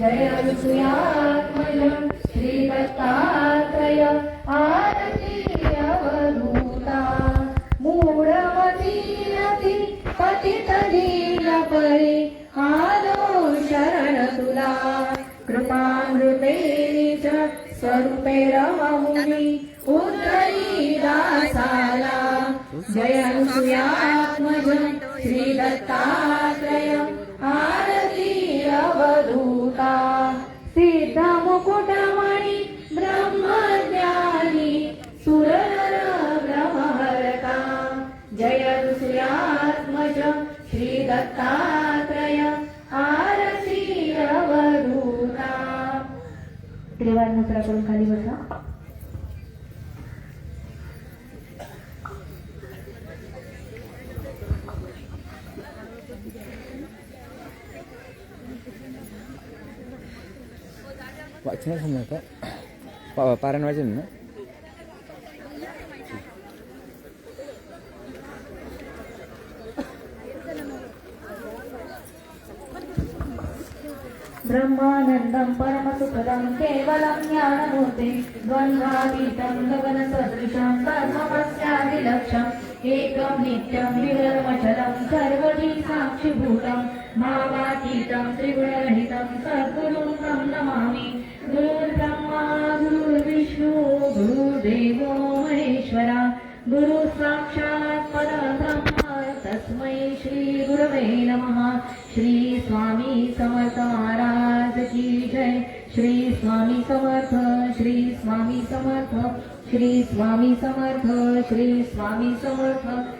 जय ऋषयात्मज श्रीदत्तात्रय आरती अवधूता मूढमतीरति पतित परे आलो शरण कृपामृते च स्वरूपे रममुनि उद्धरी दासाला जय ऋषयात्मज श्रीदत्तात्रय मुकुटमणि ब्रह्मज्ञानी सुर ब्रह्महरता जय ऋषयात्मज श्रीदत्तात्रय आरती अवधूता त्रिवार मुद्रा करून खाली बसा. वाचणं थांबलं होतं पारायण वाचेल ना? ब्रह्मानन्दं परमसुखदं केवलं ज्ञानभूते द्वन्द्वातीतं गगनसदृशं कर्ममस्यादिलक्षम् एकं नित्यं विरमचलं सर्वटी साक्षिभूतम् भावातीतं त्रिगुणरहितं सद्गुरुं तं नमामि। गुरुर्ब्रह्मा गुरुर्विष्णु गुरुर्देवो महेश्वरा। गुरु साक्षात् परब्रह्म तस्मै श्री गुरवे नमः। श्री स्वामी समर्थ महाराज की जय। श्री स्वामी समर्थ श्री स्वामी समर्थ श्री स्वामी समर्थ श्री स्वामी समर्थ।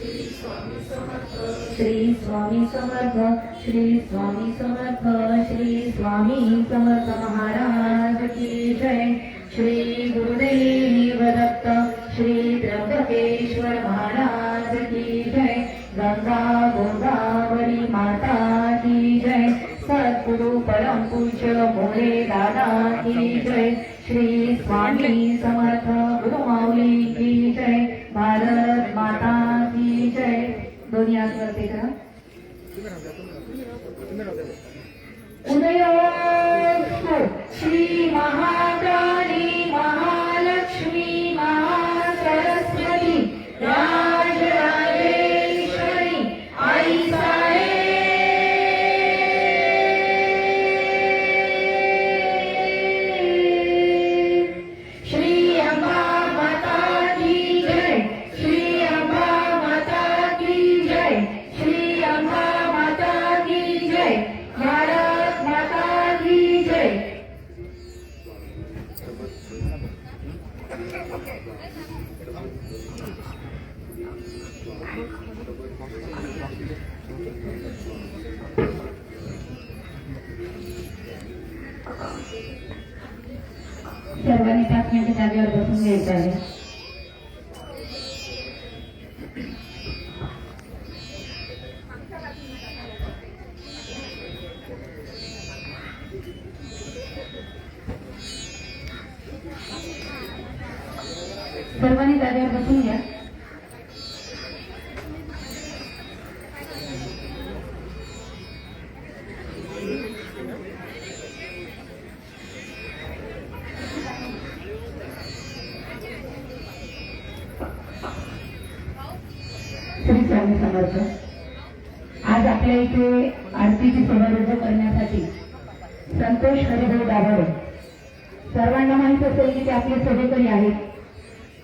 श्री स्वामी समर्थ श्री स्वामी समर्थ श्री स्वामी समर्थ महाराज की जय। श्री गुरुदेव दत्त श्री त्र्यंबकेश्वर महाराज की जय। गंगा गोदावरी माता की जय। सद्गुरु परम पूज्य मोरे दादा की जय। श्री स्वामी समर्थ गुरु माऊली की जय। भारत माता दोन्ही हात वरती करा. उदय! सर्वांनी पाच मिनिटं जागेवर बसून घ्यायचं आहे स्वामी आज आपल्या इथे आरतीची सेवा रुजू करण्यासाठी संतोष हरिभाऊ दाभाडे सर्वांना माहीत असेल की ते आपले सेवेकरी आहेत.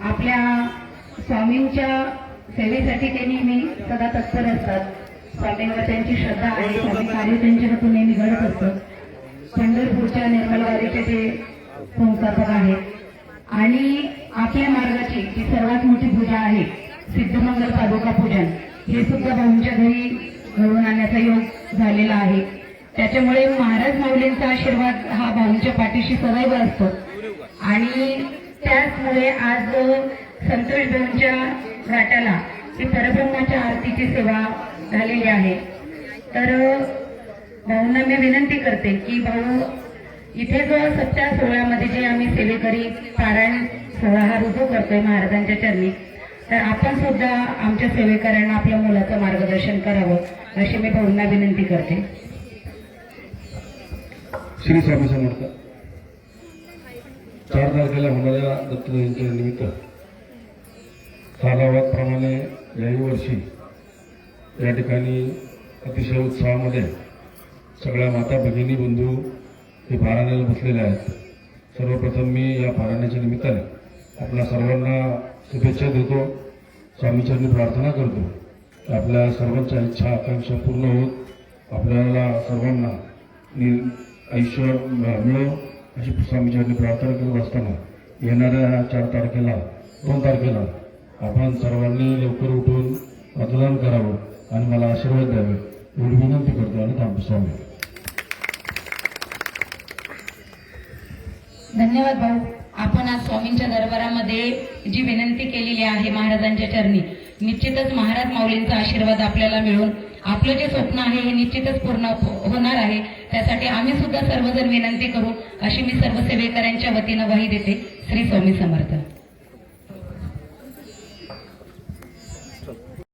आपल्या स्वामींच्या सेवेसाठी ते नेहमी सदा तत्पर असतात. स्वामींवर त्यांची श्रद्धा आहे स्वामी कार्य त्यांच्या हातून नेहमी घडत असतं. पंढरपूरच्या निर्मलवारीचे ते संस्थापक आहेत. आणि आपल्या मार्गाची जी सर्वात मोठी पूजा आहे सिद्धमंगल पादुका पूजन. हे सुद्धा भाऊंच्या घरी घडून आणण्याचा योग झालेला आहे. त्याच्यामुळे महाराज माऊलींचा आशीर्वाद हा भाऊंच्या पाठीशी सदैव असतो. आणि त्याचमुळे आज संतोष भाऊंच्या घाटाला ही परब्रह्माच्या आरतीची सेवा झालेली आहे. तर भाऊंना मी विनंती करते की भाऊ इथे जो सत्या सोहळ्यामध्ये जे आम्ही सेवेकरी पारायण सोहळा हा रुजू करतोय महाराजांच्या चरणी तर आपण सुद्धा आमच्या सेवेकऱ्यांना आपल्या मुलाचं मार्गदर्शन करावं अशी मी भाऊंना विनंती करते. श्री स्वामी समर्थ. चार तारखेला होणाऱ्या दत्त निमित्त सालावादप्रमाणे याही वर्षी या ठिकाणी अतिशय उत्साहामध्ये सगळ्या माता भगिनी बंधू हे पारायणाला बसलेले आहेत. सर्वप्रथम मी या पारायणाच्या निमित्ताने आपल्या सर्वांना शुभेच्छा देतो. स्वामीचरणी प्रार्थना करतो. की आपल्या सर्वांच्या इच्छा आकांक्षा पूर्ण होत आपल्याला सर्वांना आयुष्य मिळो अशी स्वामीचरणी प्रार्थना करत असताना येणाऱ्या चार तारखेला दोन तारखेला आपण सर्वांनी लवकर उठून मतदान करावं आणि मला आशीर्वाद द्यावे एवढी विनंती करतो आणि थांबतो स्वामी. धन्यवाद भाऊ आपण आज स्वामींच्या दरबारामध्ये जी विनंती केलेली आहे महाराजांच्या चरणी निश्चितच महाराज माऊलींचा आशीर्वाद आपल्याला मिळून आपलं जे स्वप्न आहे हे निश्चितच पूर्ण हो-, होणार आहे. त्यासाठी आम्ही सुद्धा सर्वजण विनंती करू अशी मी सर्व सेवेकऱ्यांच्या वतीनं वही देते. श्री स्वामी समर्थ.